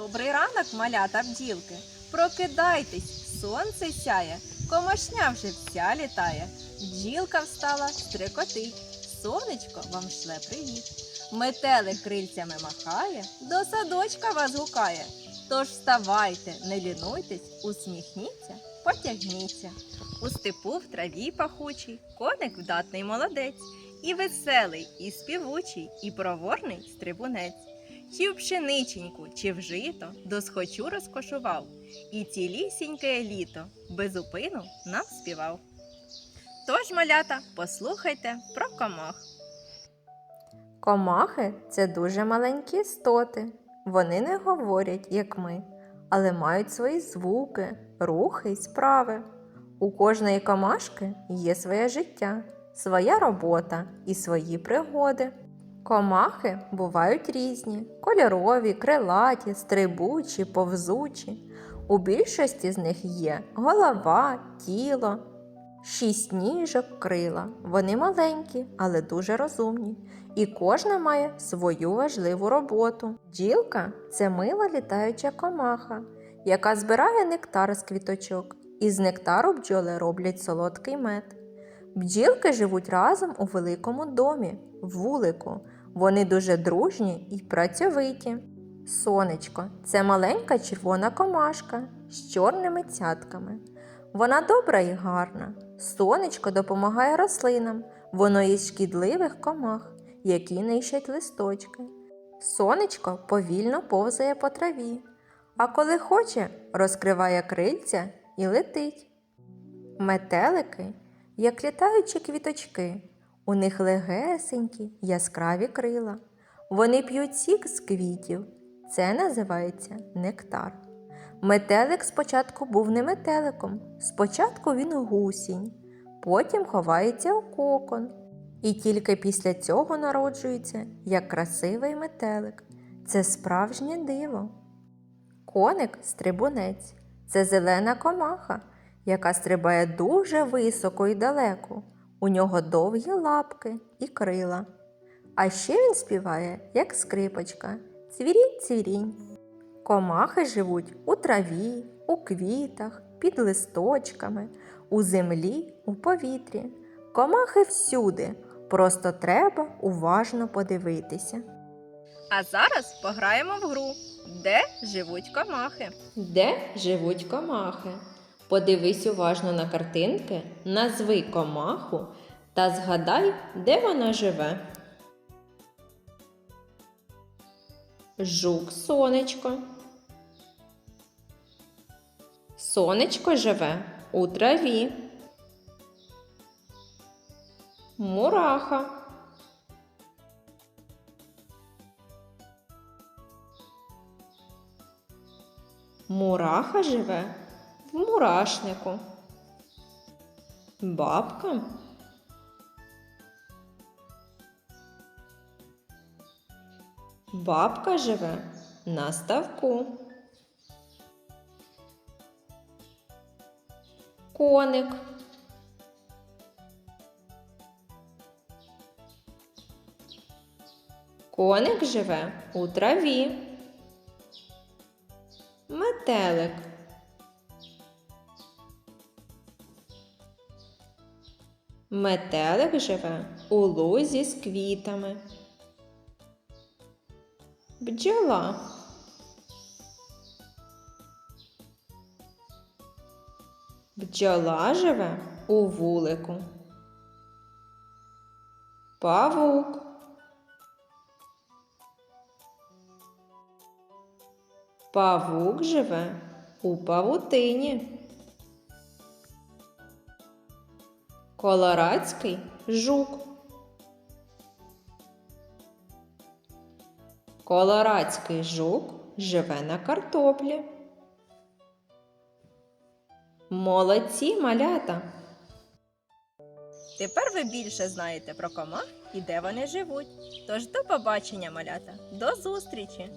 Добрий ранок, малята бджілки. Прокидайтесь, сонце сяє, комашня вже вся літає. Бджілка встала, стрекотить. Сонечко вам шле привіт. Метелик крильцями махає, до садочка вас гукає. Тож вставайте, не лінуйтесь, усміхніться, потягніться. У степу в траві пахучий, коник вдатний молодець, і веселий, і співучий, і проворний стрибунець. Чи пшениченьку, чи в жито досхочу розкошував, і цілісіньке літо безупину нам співав. Тож, малята, послухайте про комах. Комахи це дуже маленькі істоти. Вони не говорять, як ми, але мають свої звуки, рухи й справи. У кожної комашки є своє життя, своя робота і свої пригоди. Комахи бувають різні: кольорові, крилаті, стрибучі, повзучі. У більшості з них є голова, тіло, шість ніжок, крила. Вони маленькі, але дуже розумні і кожна має свою важливу роботу. Бджілка це мила літаюча комаха, яка збирає нектар з квіточок, і з нектару бджоли роблять солодкий мед. Бджілки живуть разом у великому домі, вулику. Вони дуже дружні і працьовиті. Сонечко це маленька червона комашка з чорними цятками. Вона добра і гарна. Сонечко допомагає рослинам, воно їсть шкідливих комах, які нищать листочки. Сонечко повільно повзає по траві, а коли хоче, розкриває крильця і летить. Метелики, як літаючі квіточки, у них легесенькі, яскраві крила. Вони п'ють сік з квітів. Це називається нектар. Метелик спочатку був не метеликом, спочатку він гусінь, потім ховається у кокон. І тільки після цього народжується як красивий метелик. Це справжнє диво. Коник стрибунець це зелена комаха, яка стрибає дуже високо і далеко. У нього довгі лапки і крила. А ще він співає, як скрипочка, цвірінь цвірінь. Комахи живуть у траві, у квітах, під листочками, у землі, у повітрі. Комахи всюди, просто треба уважно подивитися. А зараз пограємо в гру, де живуть комахи. Де живуть комахи? Подивись уважно на картинки, назви комаху та згадай, де вона живе. Жук сонечко. Сонечко живе у траві. Мураха. Мураха живе в мурашнику. Бабка. Бабка живе на ставку. Коник. Коник живе у траві. Метелик. Метелик живе у лузі з квітами. Бджола. Бджола живе у вулику. Павук. Павук живе у павутині. Колорадський жук. Колорадський жук живе на картоплі. Молодці малята! Тепер ви більше знаєте про комах і де вони живуть. Тож до побачення, малята, до зустрічі!